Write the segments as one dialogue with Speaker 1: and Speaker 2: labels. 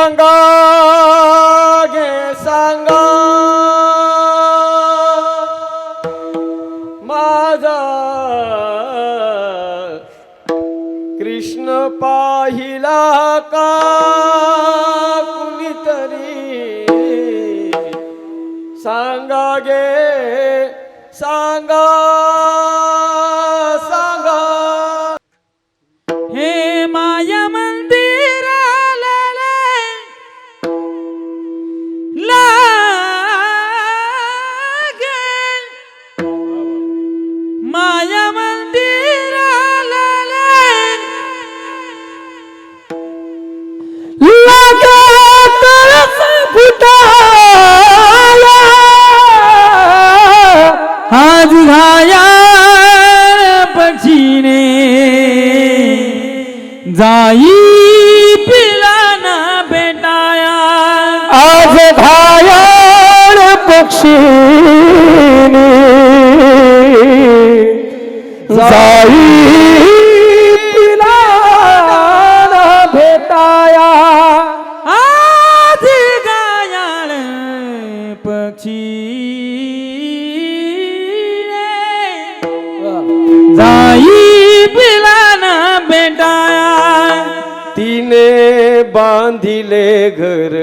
Speaker 1: सांगा घे सांगा. माझा कृष्ण पाहिला का कुणीतरी? सांगा घे सांगा. बांधिले घर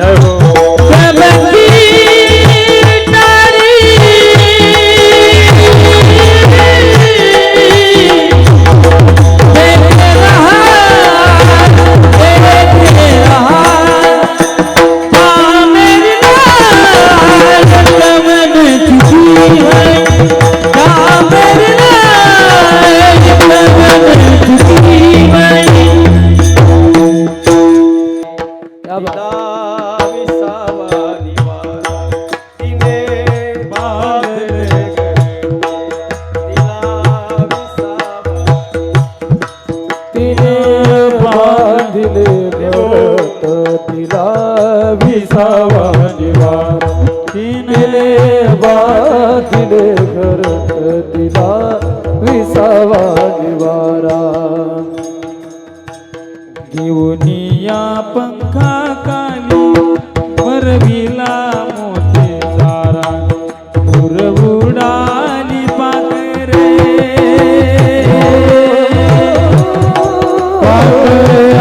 Speaker 2: Ciao.
Speaker 1: करत विसावा निवारा
Speaker 3: घेऊन
Speaker 2: या पंखा काली वरविला मोठे सारा उडाली पाकरे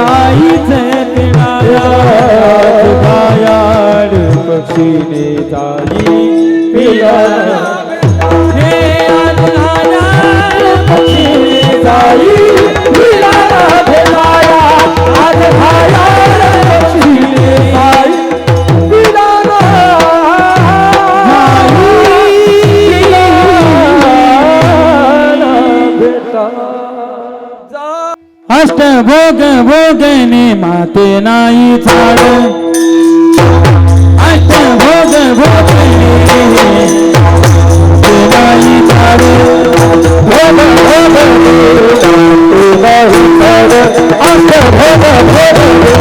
Speaker 2: आईच
Speaker 3: तिळा पक्षीने
Speaker 4: भोग भोगने माते नाही झाड. अष्ट भोग भोगने माते नाही झाड.
Speaker 1: भोग भोग भोग भोग भोग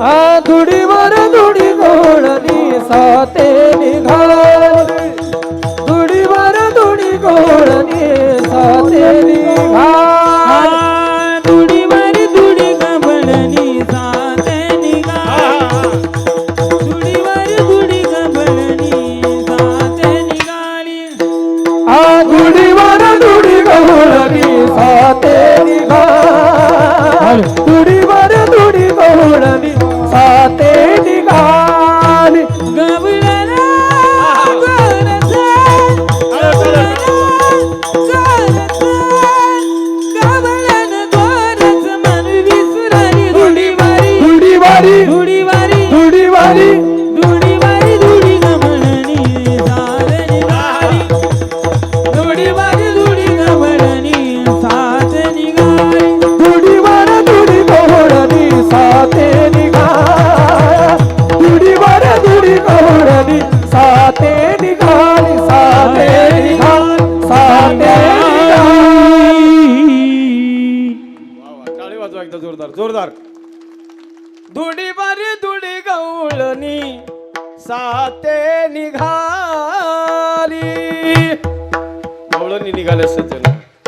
Speaker 1: आ धुडीवर धुडी गोळणी साते निघाल. धुडीवर धुडी गोळणी साते निघाल.
Speaker 2: जोरदार जोरदार. धुडी बारी धुडी गवळणी साते निघाली. गवळणी निघाले सज्जन